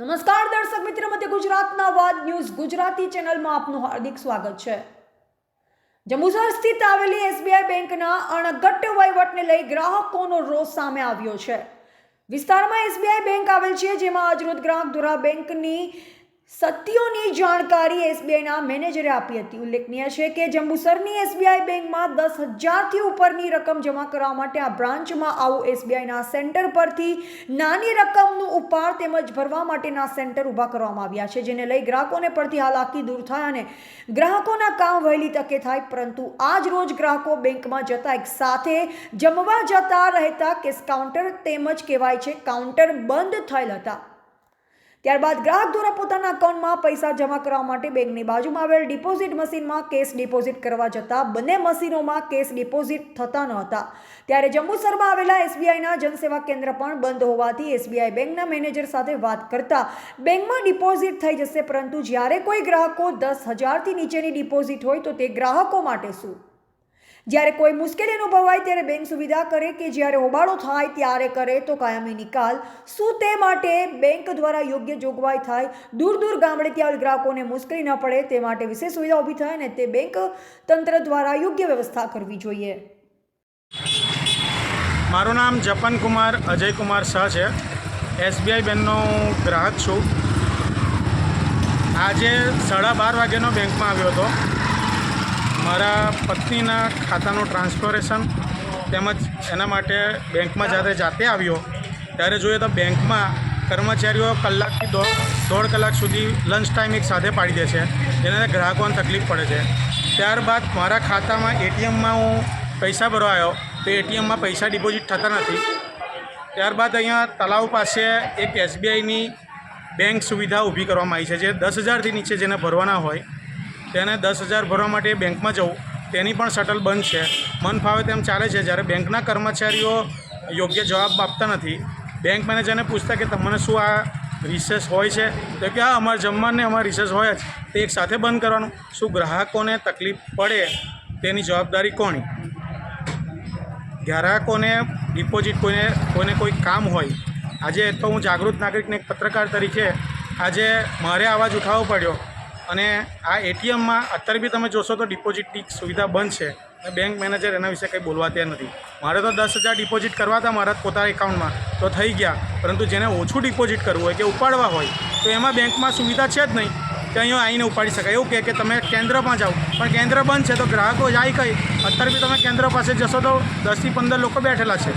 નમસ્કાર દર્શક મિત્ર, મધ્ય ગુજરાતના વાદ ન્યૂઝ ગુજરાતી ચેનલમાં આપનું હાર્દિક સ્વાગત છે. જંબુસર સ્થિત આવેલી એસબીઆઈ બેંકના અણઘટ વહીવટને લઈ ગ્રાહકોનો રોષ સામે આવ્યો છે. વિસ્તારમાં એસબીઆઈ બેંક આવેલ છે, જેમાં આજરોજ ગ્રાહક દ્વારા બેંકની સત્યોની જાણકારી એસબીઆઈના મેનેજરે આપી હતી. ઉલ્લેખનીય છે કે જંબુસરની એસબીઆઈ બેંકમાં દસ હજારથી ઉપરની રકમ જમા કરવા માટે આ બ્રાન્ચમાં આવું એસબીઆઈના સેન્ટર પરથી નાની રકમનું ઉપાડ તેમજ ભરવા માટેના સેન્ટર ઊભા કરવામાં આવ્યા છે, જેને લઈ ગ્રાહકોને પડતી હાલાકી દૂર થાય અને ગ્રાહકોના કામ વહેલી તકે થાય, પરંતુ આજ રોજ ગ્રાહકો બેંકમાં જતા એક સાથે જમવા જતા રહેતા કેશ કાઉન્ટર તેમજ કહેવાય છે કાઉન્ટર બંધ થયેલ હતા. ત્યારબાદ ગ્રાહક દ્વારા પોતાના અકાઉન્ટમાં પૈસા જમા કરવા માટે બેંકની બાજુમાં આવેલ ડિપોઝિટ મશીનમાં કેશ ડિપોઝિટ કરવા જતાં બંને મશીનોમાં કેશ ડિપોઝિટ થતા ન હતા. ત્યારે જંબુસરમાં આવેલા એસબીઆઈના જનસેવા કેન્દ્ર પણ બંધ હોવાથી એસબીઆઈ બેંકના મેનેજર સાથે વાત કરતા બેંકમાં ડિપોઝિટ થઈ જશે, પરંતુ જ્યારે કોઈ ગ્રાહકો દસ હજારથી નીચેની ડિપોઝિટ હોય તો તે ગ્રાહકો માટે શું? જ્યારે કોઈ મુશ્કેલી અનુભવાય ત્યારે બેંક સુવિધા કરે કે જ્યારે હોબાળો થાય ત્યારે કરે તો કાયમી નિકાલ. શું તે માટે બેંક દ્વારા યોગ્ય જોગવાઈ થાય? દૂર દૂર ગામડેથી આવેલ ગ્રાહકોને મુશ્કેલી ન પડે તે માટે વિશેષ સુવિધા ઊભી થાય અને તે બેંક તંત્ર દ્વારા યોગ્ય વ્યવસ્થા કરવી જોઈએ. મારું નામ જપન કુમાર, અજય કુમાર શાહ છે. એસબીઆઈ બેંકનો ગ્રાહક છું. આજે સાડા બાર વાગ્યાનો બેંકમાં આવ્યો હતો. મારા પત્નીના ખાતાનું ટ્રાન્સફરેશન તેમજ એના માટે બેંકમાં જ્યારે જાતે આવ્યો, ત્યારે જોઈએ તો બેંકમાં કર્મચારીઓ કલાકથી દોઢ દોઢ કલાક સુધી લંચ ટાઈમ એક સાથે પાડી દે છે. જેના ગ્રાહકોને તકલીફ પડે છે. ત્યારબાદ મારા ખાતામાં એટીએમમાં હું પૈસા ભરવા આવ્યો તો એટીએમમાં પૈસા ડિપોઝિટ થતા નથી. ત્યારબાદ અહીંયા તલાવ પાસે એક એસબીઆઈની બેંક સુવિધા ઊભી કરવામાં આવી છે, જે દસ હજારથી નીચે જેને ભરવાના હોય તેને દસ હજાર ભરવા માટે બેંકમાં જવું. તેની પણ શટલ બંધ છે. મન ફાવે તેમ ચાલે છે. જ્યારે બેંકના કર્મચારીઓ યોગ્ય જવાબ આપતા નથી, બેંક મેનેજરને પૂછતા કે તમને શું આ રિસેસ હોય છે? તો કે, હા, અમારે જમવાને અમારે રિસેસ હોય જ. તે એક સાથે બંધ કરવાનું. શું ગ્રાહકોને તકલીફ પડે? તેની જવાબદારી કોની? ગ્રાહકોને ડિપોઝિટ કોઈને કોઈને કોઈ કામ હોય. આજે તો હું જાગૃત નાગરિકને એક પત્રકાર તરીકે આજે મારે અવાજ ઉઠાવવો પડ્યો. અને આ એટીએમમાં અત્યારે બી તમે જોશો તો ડિપોઝિટની સુવિધા બંધ છે. અને બેંક મેનેજર એના વિશે કંઈ બોલવા ત્યાં નથી. મારે તો દસ હજાર ડિપોઝિટ કરવા હતા મારા પોતાના એકાઉન્ટમાં તો થઈ ગયા. પરંતુ જેને ઓછું ડિપોઝિટ કરવું હોય કે ઉપાડવા હોય, તો એમાં બેંકમાં સુવિધા છે જ નહીં. કે અહીંયા આવીને ઉપાડી શકાય. એવું કહે કે તમે કેન્દ્રમાં જાઓ. પણ કેન્દ્ર બંધ છે તો ગ્રાહકો જાય કઈ? અત્યારે બી તમે કેન્દ્ર પાસે જશો તો દસથી પંદર લોકો બેઠેલા છે.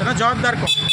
એનો જવાબદાર કોણ?